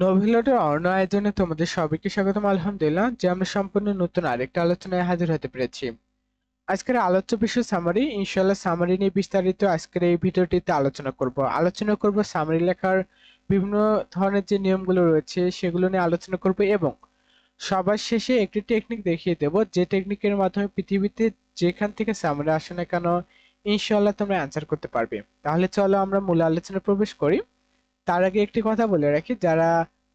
নোভেলটের অন্য আয়োজনে তোমাদের সবাইকে স্বাগতম, আলহামদুলিল্লাহ, যে আমরা সম্পূর্ণ নতুন আরেকটা আলোচনায় হাজির হতে পেরেছি। আজকের আলোচ্য বিষয় সামারি ইনশাল্লাহ সামারি নিয়ে বিস্তারিত আজকের এই ভিডিওটিতে আলোচনা করব। আলোচনা করব সামারি লেখার বিভিন্ন ধরনের যে নিয়মগুলো রয়েছে, সেগুলো নিয়ে আলোচনা করব এবং সবার শেষে একটি টেকনিক দেখিয়ে দেব, যে টেকনিকের মাধ্যমে পৃথিবীতে যেখান থেকে সামারি আসে না কেন ইনশাল্লাহ তোমরা অ্যান্সার করতে পারবে। তাহলে চলো আমরা মূল আলোচনায় প্রবেশ করি। তার আগে একটি কথা বলে রাখি, যারা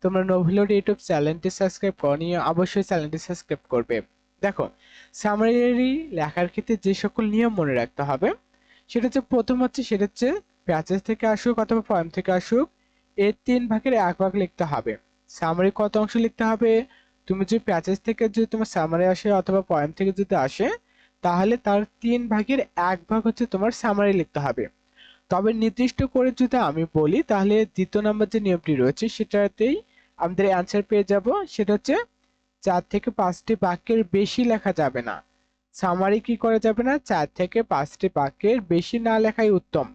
তোমরা নোভিলোড ইউটিউব চ্যানেলটি সাবস্ক্রাইব করনি, অবশ্যই চ্যানেলটি সাবস্ক্রাইব করবে। দেখো সামারি লেখার ক্ষেত্রে যে সকল নিয়ম মনে রাখতে হবে, সেটা হচ্ছে প্রথম হচ্ছে, সেটা হচ্ছে প্যাচেজ থেকে আসুক অথবা পয়েম থেকে আসুক, এর তিন ভাগের এক ভাগ লিখতে হবে। সামারি কত অংশ লিখতে হবে? তুমি যদি প্যাচেজ থেকে যদি তোমার সামারি আসে অথবা পয়েম থেকে যদি আসে, তাহলে তার তিন ভাগের এক ভাগ হচ্ছে তোমার সামারি লিখতে হবে। তবে নির্দিষ্ট করে যদি আমি বলি, তাহলে দ্বিতীয় নম্বর যে নিয়মটি রয়েছে, সেটাতেই আমাদের অ্যান্সার পেয়ে যাব। সেটা হচ্ছে, চার থেকে পাঁচটি বাক্যের বেশি লেখা যাবে না। সামারি কি করা যাবে না? চার থেকে পাঁচটি বাক্যের বেশি না লেখাই উত্তম।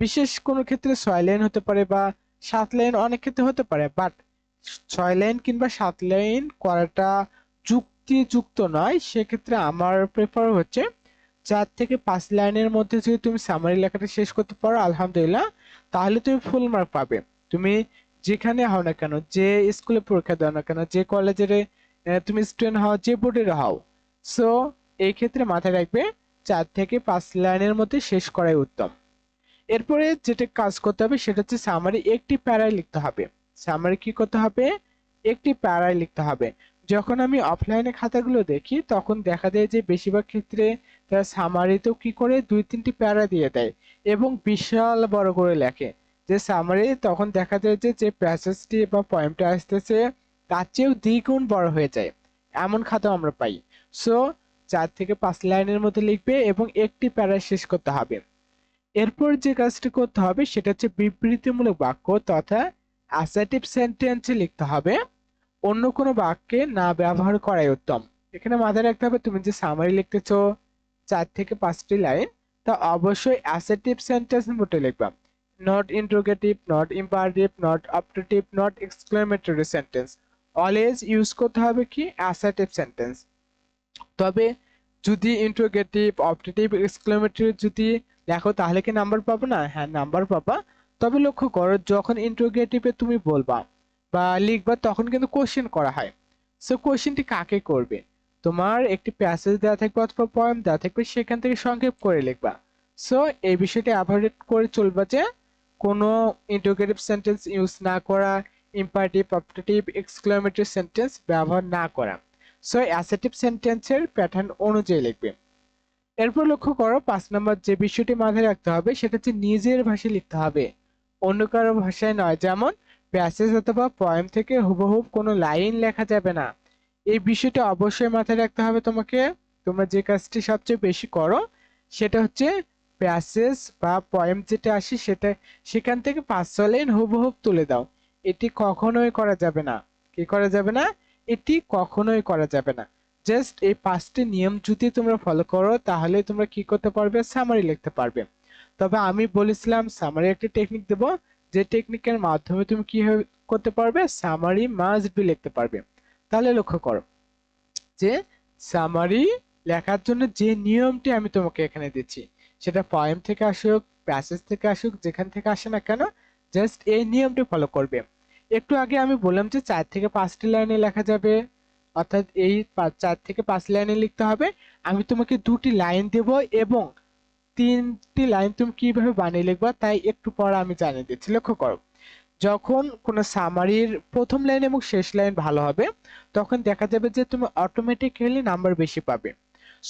বিশেষ কোনো ক্ষেত্রে ছয় লাইন হতে পারে বা সাত লাইন অনেক ক্ষেত্রে হতে পারে বাট ছয় লাইন কিংবা সাত লাইন করাটা যুক্তিযুক্ত নয়। সেক্ষেত্রে আমার প্রেফার হচ্ছে চার থেকে পাঁচ লাইনের মধ্যে যদি তুমি সামারি লেখাটা শেষ করতে পারো, আলহামদুলিল্লাহ, তাহলে তুমি ফুল মার্ক পাবে। তুমি যেখানে হও না কেন, যে স্কুলে পরীক্ষা দাও না কেন, যে কলেজের তুমি স্টুডেন্ট হও, যে বোর্ডের হও। সো এই ক্ষেত্রে মাথায় রাখবে, চার থেকে পাঁচ লাইনের মধ্যে শেষ করাই উত্তম। এরপরে যেটা কাজ করতে হবে, সেটা হচ্ছে সামারি একটি প্যারায় লিখতে হবে। সামারি কি করতে হবে? একটি প্যারায় লিখতে হবে। যখন আমি অফলাইনে খাতাগুলো দেখি, তখন দেখা যায় যে বেশিরভাগ ক্ষেত্রে তারা সামারিতেও কি করে? দুই তিনটি প্যারা দিয়ে দেয় এবং বিশাল বড় করে লেখে। যে সামারি তখন দেখা যায় যে যে প্যাসেজটি বা পয়েন্টটা আসতেছে, তার চেয়েও দ্বিগুণ বড় হয়ে যায়। এমন খাতা আমরা পাই। সো চার থেকে পাঁচ লাইনের মধ্যে লিখবে এবং একটি প্যারা শেষ করতে হবে। এরপর যে কাজটি করতে হবে, সেটা হচ্ছে বিবৃতিমূলক বাক্য তথা অ্যাসার্টিভ সেন্টেন্সে লিখতে হবে। অন্য কোনো বাক্যে না ব্যবহার করাই উত্তম। এখানে মাথায় রাখতে হবে, তুমি যে সামারি লিখতেছো, চার থেকে পাঁচটি লাইন তা অবশ্যই অ্যাসেটিভ সেন্টেন্স মোটে লিখবা। Not interrogative not imperative not optative not exclamatory sentence always use করতে হবে কি? অ্যাসেটিভ সেন্টেন্স তবে যদি ইন্ট্রোগেটিভ অপটেটিভ এক্সক্লেমেটরি যদি দেখো তাহলে কি নাম্বার পাবো না? হ্যাঁ নাম্বার পাবা। তবে লক্ষ্য করো, যখন ইন্ট্রোগেটিভে তুমি বলবা বা লিখবা তখন কিন্তু কোশ্চেন করা হয়। সো কোশ্চেনটি কাকে করবে? তোমার একটি প্যাসেজ দেওয়া থাকবে অথবা পয়েম দেওয়া থাকবে, সেখান থেকে সংক্ষেপ করে লিখবা। সো এই বিষয়টি অ্যাভয়েড করে চলবা যে কোনো ইন্টোগেটিভ সেন্টেন্স ইউজ না করা ইম্পারেটিভ অপটেটিভ এক্সক্লেমেটরি সেন্টেন্স ব্যবহার না করা। সো অ্যাসেটিভ সেন্টেন্সের প্যাটার্ন অনুযায়ী লিখবে। এরপর লক্ষ্য করো, পাঁচ নম্বর যে বিষয়টি মাথায় রাখতে হবে, সেটা হচ্ছে নিজের ভাষায় লিখতে হবে। অন্য কারও ভাষায় নয়, যেমন প্যাসেজ অথবা পয়েম থেকে হুবহুব কোনো লাইন লেখা যাবে না। এই বিষয়টা অবশ্যই মাথায় রাখতে হবে তোমাকে। তোমরা যে কাজটি সবচেয়ে বেশি করো, সেটা হচ্ছে প্যাসেজ বা পয়েম যেটা আসে সেটা, সেখান থেকে পাঁচ ছ লাইন হুবহুব তুলে দাও। এটি কখনোই করা যাবে না। কি করা যাবে না? এটি কখনোই করা যাবে না। জাস্ট এই পাঁচটি নিয়ম যদি তোমরা ফলো করো, তাহলে তোমরা কি করতে পারবে? সামারি লিখতে পারবে। তবে আমি বলেছিলাম সামারি একটি টেকনিক দেব। যে টেকনিকের মাধ্যমে তুমি কি করতে পারবে সামারি মাস্ট বি লিখতে পারবে। তাহলে লক্ষ্য করো যে সামারি লেখার জন্য যে নিয়মটি আমি তোমাকে এখানে দিচ্ছি, সেটা পয়েম থেকে আসুক প্যাসেজ থেকে আসুক, যেখান থেকে আসে না কেন জাস্ট এই নিয়মটি ফলো করবে। একটু আগে আমি বললাম যে চার থেকে পাঁচটি লাইনে লেখা যাবে, অর্থাৎ এই চার থেকে পাঁচ লাইনে লিখতে হবে। আমি তোমাকে দুটি লাইন দেব এবং তিনটি লাইন তুমি কীভাবে বানিয়ে লিখবা তাই একটু পর আমি জানিয়ে দিচ্ছি। লক্ষ্য করো, যখন কোনো সামারির প্রথম লাইন এবং শেষ লাইন ভালো হবে, তখন দেখা যাবে যে তুমি অটোমেটিক্যালি নাম্বার বেশি পাবে।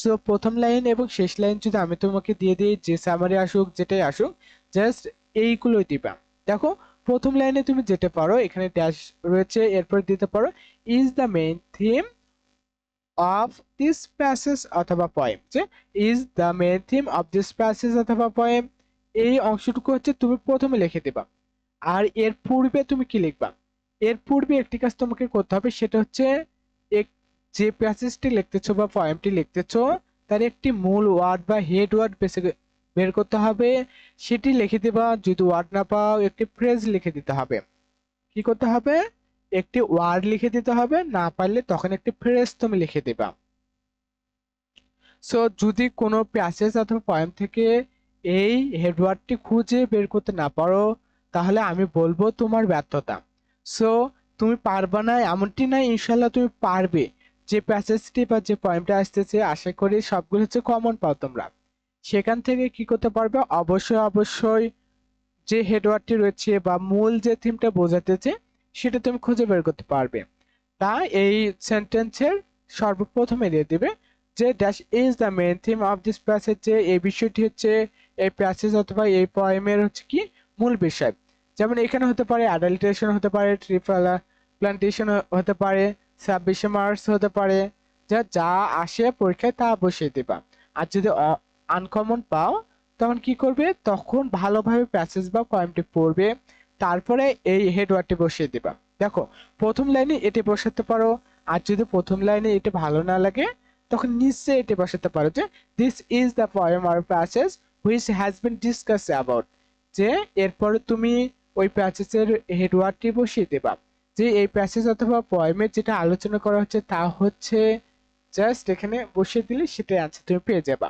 সো প্রথম লাইন এবং শেষ লাইন যদি আমি তোমাকে দিয়ে দিই, যে সামারি আসুক, যেটাই আসুক জাস্ট এইগুলোই দিবা। দেখো, প্রথম লাইনে তুমি যেতে পারো, এখানে ড্যাশ রয়েছে, এরপর দিতে পারো is the main theme of this passage অথবা পয়েম যে is the main theme of this passage অথবা পয়েম এই অংশটুকু হচ্ছে তুমি প্রথমে লিখে দিবা। আর এর পূর্বে তুমি কি লিখবা? এর পূর্বে একটি কাজ তোমাকে করতে হবে, সেটা হচ্ছে এক যে প্যাসেজটি লিখতেছো বা পয়েমটি লিখতেছো, তার একটি মূল ওয়ার্ড বা হেড ওয়ার্ড বেছে বের করতে হবে। সেটি লিখে দেবা, যদি ওয়ার্ড না পাও, একটি ফ্রেজ লিখে দিতে হবে। কি করতে হবে? একটি ওয়ার্ড লিখে দিতে হবে, না পারলে তখন একটি ফ্রেজ তুমি লিখে দিবা। সো যদি কোনো প্যাসেজ অথবা পয়েম থেকে এই হেডওয়ার্ডটি খুঁজে বের করতে না পারো, তাহলে আমি বলব তোমার ব্যর্থতা। সো তুমি পারবা না, এমনটি না ইনশাল্লাহ তুমি পারবে। যে প্যাসেজটি বা যে পয়েমটা আসতেছে, আশা করি সবগুলো হচ্ছে কমন পাও তোমরা। সেখান থেকে কি করতে পারবে? অবশ্যই অবশ্যই যে হেডওয়ার্ডটি রয়েছে বা মূল যে থিমটা বোঝাতেছে সেটা তুমি খুঁজে বের করতে পারবে। তা এই সেন্টেন্সের সর্বপ্রথমে দিয়ে দিবে যে dash is the main theme of this passage যে এই বিষয়টি হচ্ছে এই প্যাসেজ অথবা এই পয়েমের হচ্ছে কি মূল বিষয়। যেমন এখানে হতে পারে অ্যাডাল্টেশন হতে পারে ট্রিপল প্লান্টেশন হতে পারে, ছাব্বিশে মার্চ হতে পারে, যা যা আসে পরীক্ষায় তা বসিয়ে দিবা। আর যদি আনকমন পাও, তখন কি করবে? তখন ভালোভাবে প্যাসেজ বা পয়েমটি পড়বে। তারপরে এই হেডওয়ার্ডটি বসিয়ে দিবা। দেখো, প্রথম লাইনে এটি বসাতে পারো, আর যদি প্রথম লাইনে এটি ভালো না লাগে, তখন নিচে এটি বসাতে পারো যে this is the poem or passage which has been discuss about যে, এরপরে তুমি ওই প্যাসেজের হেডওয়ার্ডটি বসিয়ে দেবা। যে, এই প্যাসেজ অথবা পয়েমের যেটা আলোচনা করা হচ্ছে তা হচ্ছে জাস্ট এখানে বসিয়ে দিলে সেটাই আনসার তুমি পেয়ে যাবা।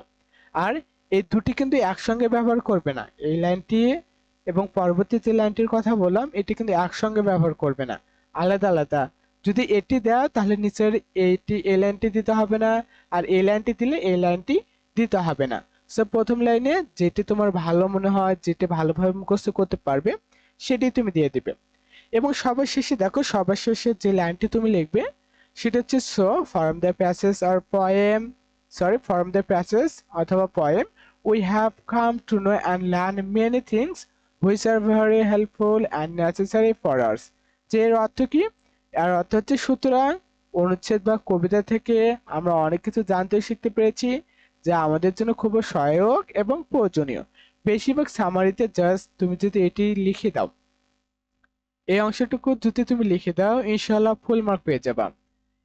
আর এই দুটি কিন্তু একসঙ্গে ব্যবহার করবে না। এই লাইনটি এবং পরবর্তী যে লাইনটির কথা বললাম, এটি কিন্তু একসঙ্গে ব্যবহার করবে না। আলাদা আলাদা। যদি এটি দাও তাহলে নিচের এইটি এই লাইনটি দিতে হবে না, আর এই লাইনটি দিলে এই লাইনটি দিতে হবে না। সো প্রথম লাইনে যেটি তোমার ভালো মনে হয়, যেটি ভালোভাবে মুখস্থ করতে পারবে, সেটি তুমি দিয়ে দিবে। এবং সবার শেষে দেখো, সবার শেষে যে লাইনটি তুমি লিখবে, সেটা হচ্ছে so form the passage or poem sorry form the passage অথবা poem we have come to know and learn many things which are very helpful and necessary for ours যে এর অর্থ কি? এর অর্থ হচ্ছে সুতরাং অনুচ্ছেদ বা কবিতা থেকে আমরা অনেক কিছু জানতে শিখতে পেরেছি, যা আমাদের জন্য খুব সহায়ক এবং প্রয়োজনীয়। বেশিরভাগ সামারিতে জাস্ট তুমি যদি এটি লিখে দাও। এই অংশটুকু যদি তুমি লিখে দাও ইনশাল্লাহ ফুল মার্ক পেয়ে যাবা।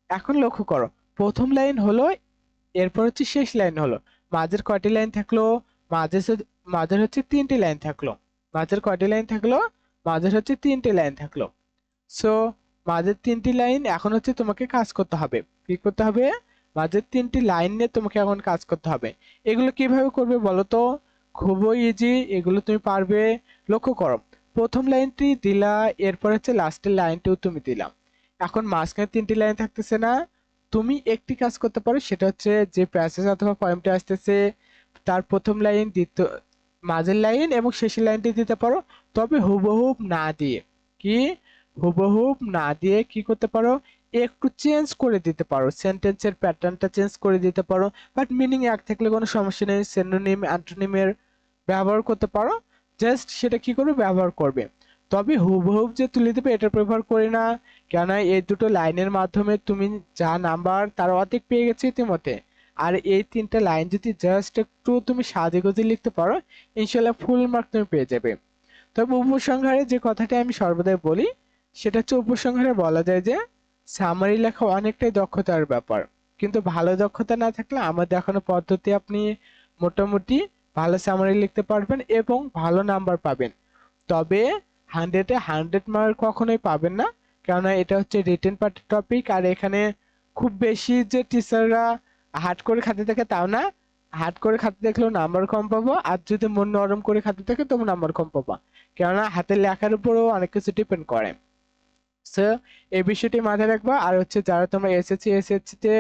এখন লক্ষ্য করো, প্রথম লাইন হলো, এরপর হচ্ছে শেষ লাইন হলো। মাঝের কয়টি লাইন থাকল? মাঝে মাঝের হচ্ছে তিনটি লাইন থাকল। মাঝের কয়টি লাইন থাকল? মাঝের হচ্ছে তিনটি লাইন থাকল। সো মাঝের তিনটি লাইন এখন হচ্ছে তোমাকে কাজ করতে হবে। কি করতে হবে? মাঝের তিনটি লাইন নিয়ে তোমাকে এখন কাজ করতে হবে। এগুলো কীভাবে করবে বলো তো? খুবই ইজি এগুলো তুমি পারবে। লক্ষ্য করো, প্রথম লাইনটি দিলা, এরপর হচ্ছে লাস্টের লাইনটিও তুমি দিলাম এখন মাঝখানে তিনটি লাইন থাকতেছে না। তুমি একটি কাজ করতে পারো, সেটা হচ্ছে যে প্যাসেজ অথবা পয়েমটা আসতেছে, তার প্রথম লাইন, দ্বিতীয় মাঝের লাইন এবং শেষের লাইনটি দিতে পারো। তবে হুবহুব না দিয়ে কি? হুবহুব না দিয়ে কি করতে পারো? একটু চেঞ্জ করে দিতে পারো। সেন্টেন্সের প্যাটার্নটা চেঞ্জ করে দিতে পারো। বাট মিনিং এক থাকলে কোনো সমস্যা নেই। সেনোনিম অ্যান্টোনিমের ব্যবহার করতে পারো। জাস্ট সেটা কি করবে? ব্যবহার করবে। তবে হুবহুব যে তুলে দেবে এটা প্রেফার করি না। কেন এই দুটো লাইনের মাধ্যমে তুমি যা নাম্বার তার অর্ধেক পেয়ে গেছে ইতিমধ্যে। আর এই তিনটা লাইন যদি জাস্ট একটু তুমি সাজে গুজে লিখতে পারো ইনশাল্লাহ ফুল মার্ক তুমি পেয়ে যাবে। তবে উপসংহারে যে কথাটা আমি সর্বদাই বলি, সেটা হচ্ছে উপসংহারে বলা যায় যে সামারি লেখা অনেকটাই দক্ষতার ব্যাপার। কিন্তু ভালো দক্ষতা না থাকলে আমার দেখানো পদ্ধতি আপনি মোটামুটি ভালো সামারি লিখতে পারবেন এবং ভালো নাম্বার পাবেন। তবে হান্ড্রেডে হান্ড্রেড মার্ক কখনোই পাবেন না, কেননা এটা হচ্ছে রিটেন পার্টের টপিক আর এখানে খুব বেশি যে টিচাররা হার্ড করে খাতে থাকে তাও না হার্ড করে খাতে দেখলেও নাম্বার কম পাবো, আর যদি মন নরম করে খাতে থাকে তবু নাম্বার কম পাবো। কেননা হাতের লেখার উপরও অনেক কিছু ডিপেন্ড করে। সো এই বিষয়টি মাথায় রাখবা, আর হচ্ছে যারা তোমরা এসএসসি এসএসসি তে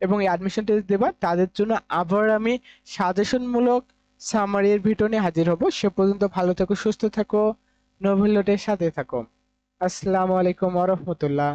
এবং অ্যাডমিশন টেস্ট দেবা, তাদের জন্য আবার আমি সাজেশনমূলক সামারির ভিডিও নিয়ে হাজির হব। সে পর্যন্ত ভালো থাকো, সুস্থ থাকো নোভেল সাথে থাকো। আসসালামু আলাইকুম ওয়া রাহমাতুল্লাহ।